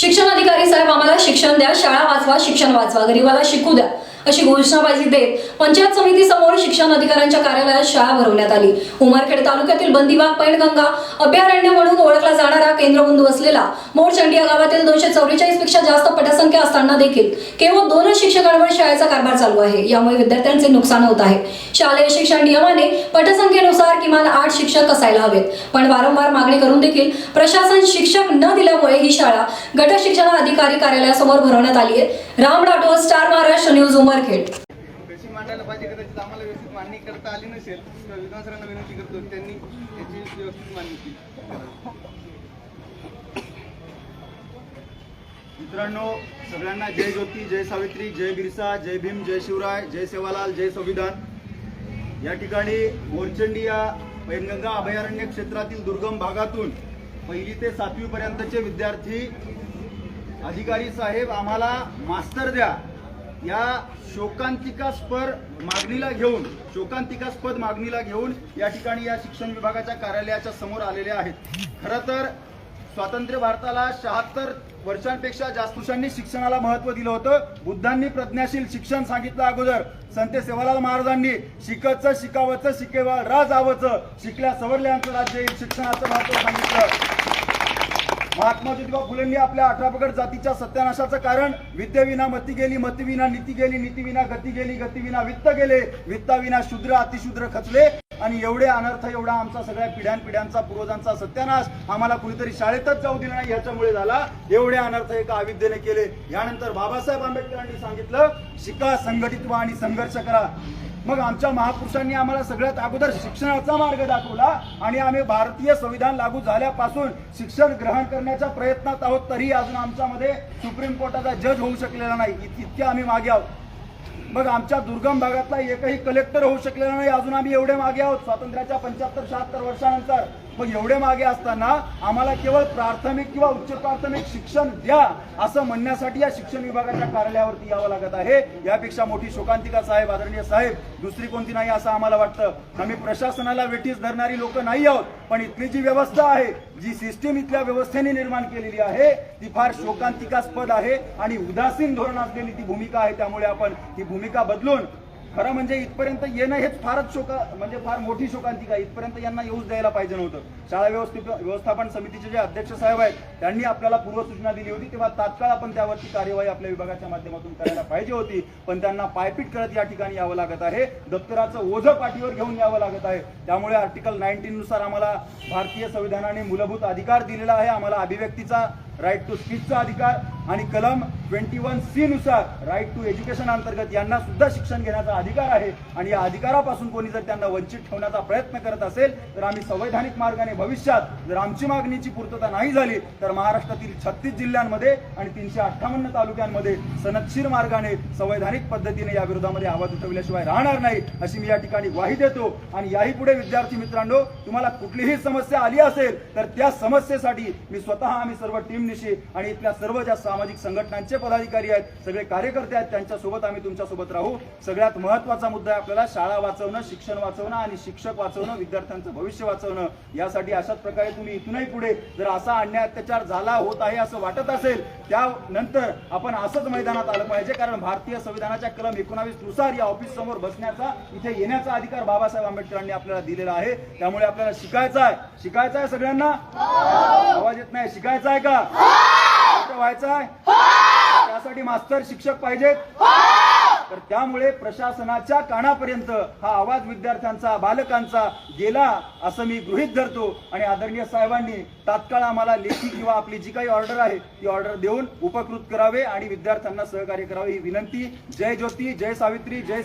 शिक्षण अधिकारी साहेब आम्हाला शिक्षण द्या शाळा वाचवा शिक्षण वाचवा गरीबाला शिकू द्या अशी घोषणाबाजी देत पंचायत समिती समोर शिक्षण अधिकाऱ्यांच्या कार्यालयात शाळा भरवण्यात आली. उमरखेड तालुक्यातील बंदीबाग पैणगंगा अभयारण्य म्हणून ओळखला जाणारा केंद्रबिंदू असलेला मोरचंडी या गावातील दोनशे चौवेचाळीसपेक्षा जास्त पटसंख्या असताना देखील केवळ दोनच शिक्षकांवर शाळेचा कारभार चालू आहे. यामुळे विद्यार्थ्यांचे नुकसान होत आहे. शालेय शिक्षण नियमाने पटसंख्येनुसार किमान शिक्षक असायला हवेत. पण वारंवार मागणी करून देखील प्रशासन शिक्षक न दिल्यामुळे ही शाळा गट शिक्षण अधिकारी कार्यालयासमोर भरवण्यात आली आहे. Ram Rathod star Maharashtra news Umarkhed. मांडायला पाहिजे कदाचित आम्हाला व्यवस्थित मांडणी करता आली नसेल विधान सरांना विनंती करतो त्यांनी त्याची व्यवस्थित मांडणी केली. मित्रांनो सगळ्यांना जय ज्योती जय सावित्री जय बिरसा जय भीम जय शिवराय जय सेवालाल जय संविधान. या ठिकाणी मोरचंडी या पैनगंगा अभयारण्य क्षेत्रातील दुर्गम भागातून पहिली ते सातवी पर्यंतचे विद्यार्थी अधिकारी साहेब आम्हाला मास्तर द्या. या शोकांतिकास्पद मागणीला घेऊन शोकांतिकास्पद मागणीला घेऊन या ठिकाणी या शिक्षण विभागाच्या कार्यालयाच्या समोर आलेले आहेत. खरं तर स्वातंत्र्य भारताला शहात्तर वर्षांपेक्षा जास्त शिक्षणाला महत्त्व दिलं होतं. बुद्धांनी प्रज्ञाशील शिक्षण सांगितलं अगोदर. संत सेवालाल महाराजांनी शिकचं शिकावचं शिकेवा राज आवचं शिकल्या सवरल्यांचं राज्य शिक्षणाचं महत्त्व सांगितलं. महात्मा ज्योतिबा फुलेंनी आपल्या अठरा पगड जातीच्या सत्यानाशाचं कारण विद्येविना मती गेली मतीविना नीती गेली नीतीविना गती गेली गतीविना वित्त गेले वित्ताविना शूद्र अतिशूद्र खचले आणि एवढे अनर्थ एवढा आमचा सगळ्या पिढ्यान पिढ्यांचा पूर्वजांचा सत्यानाश आम्हाला कुणीतरी शाळेतच जाऊ दिला नाही याच्यामुळे झाला. एवढे अनर्थ एका अविद्येने केले. यानंतर बाबासाहेब आंबेडकरांनी सांगितलं शिका संघटित व्हा आणि संघर्ष करा. मग आमच्या महापुरुषांनी आम्हाला सगळ्यात अगोदर शिक्षणाचा मार्ग दाखवला आणि आम्ही भारतीय संविधान लागू झाल्यापासून शिक्षण ग्रहण करण्याच्या प्रयत्नात आहोत. तरी अजून आमच्यामध्ये सुप्रीम कोर्टाचा जज होऊ शकलेला नाही. इत- इतके आम्ही मागे आहोत. मग आमच्या दुर्गम भागातला एकही कलेक्टर होऊ शकलेला नाही. अजून आम्ही एवढे मागे आहोत. स्वातंत्र्याच्या पंच्याहत्तर शहात्तर वर्षानंतर मग एवढे मागे असताना आम्हाला केवळ प्राथमिक किंवा उच्च प्राथमिक शिक्षण द्या असं म्हणण्यासाठी या शिक्षण विभागाच्या कार्यालयावरती यावं लागत आहे. यापेक्षा मोठी शोकांतिका साहेब आदरणीय साहेब दुसरी कोणती नाही असं आम्हाला वाटतं. आम्ही प्रशासनाला वेठीस धरणारी लोक नाही आहोत पण इथली जी व्यवस्था आहे जी सिस्टीम इथल्या व्यवस्थेने निर्माण केलेली आहे ती फार शोकांतिकास्पद आहे आणि उदासीन धोरण असलेली ती भूमिका आहे. त्यामुळे आपण ती भूमिका बदलून खरं म्हणजे इथपर्यंत येणं हेच फारच शोका म्हणजे फार मोठी शोकांतिका. आहे. इथपर्यंत यांना येऊच द्यायला पाहिजे नव्हतं. शाळा व्यवस्थित व्यवस्थापन समितीचे जे अध्यक्ष साहेब आहेत त्यांनी आपल्याला पूर्वसूचना दिली होती तेव्हा तात्काळ आपण त्यावरती कार्यवाही आपल्या विभागाच्या माध्यमातून करायला पाहिजे होती. पण त्यांना पायपीट करत या ठिकाणी यावं लागत आहे. दप्तराचं ओझं पाठीवर घेऊन यावं लागत आहे. त्यामुळे आर्टिकल नाईन्टीन नुसार आम्हाला भारतीय संविधानाने मूलभूत अधिकार दिलेला आहे. आम्हाला अभिव्यक्तीचा राईट टू स्पीचचा अधिकार आणि कलम ट्वेंटी वन सी नुसार राईट टू एज्युकेशन अंतर्गत यांना सुद्धा शिक्षण घेण्याचा अधिकार आहे. आणि या अधिकारापासून कोणी जर त्यांना वंचित ठेवण्याचा प्रयत्न करत असेल तर आम्ही संवैधानिक मार्गाने भविष्यात जर आमची मागणीची पूर्तता नाही झाली तर महाराष्ट्रातील छत्तीस जिल्ह्यांमध्ये आणि तीनशे अठ्ठावन्न तालुक्यांमध्ये सनदशीर मार्गाने संवैधानिक पद्धतीने या विरोधामध्ये आवाज उठवल्याशिवाय राहणार नाही अशी मी या ठिकाणी ग्वाही देतो. आणि याही पुढे विद्यार्थी मित्रांनो तुम्हाला कुठलीही समस्या आली असेल तर त्या समस्येसाठी मी स्वतः आम्ही सर्व टीम टीमनिशी आणि इथल्या सर्व ज्या सामाजिक संघटनांचे पदाधिकारी आहेत सगळे कार्यकर्ते आहेत त्यांच्यासोबत आम्ही तुमच्यासोबत राहू. सगळ्यात महत्त्वाचा मुद्दा आहे आपल्याला शाळा वाचवणं शिक्षण वाचवणं आणि शिक्षक वाचवणं विद्यार्थ्यांचं भविष्य वाचवणं. यासाठी अशाच प्रकारे तुम्ही इथूनही पुढे जर असा अन्याय अत्याचार झाला होत आहे असं वाटत असेल त्यानंतर आपण असंच मैदानात आलं पाहिजे. कारण भारतीय संविधानाच्या कलम एकोणावीसनुसार या ऑफिस समोर बसण्याचा इथे येण्याचा अधिकार बाबासाहेब आंबेडकरांनी आपल्याला दिलेला आहे. त्यामुळे आपल्याला शिकायचं आहे. शिकायचं आहे सगळ्यांना? आवाज येत नाही. शिकायचं आहे का? मोठं व्हायचं आहे? त्यासाठी मास्तर शिक्षक पाहिजेत. तर त्यामुळे प्रशासनाच्या कानापर्यंत हा आवाज विद्यार्थ्यांचा बालकांचा गेला असं मी गृहित धरतो. आणि आदरणीय साहेबांनी तात्काळ आम्हाला लेखी किंवा आपली जी काही ऑर्डर आहे ती ऑर्डर देऊन उपकृत करावे आणि विद्यार्थ्यांना सहकार्य करावे ही विनंती. जय ज्योती जय सावित्री जय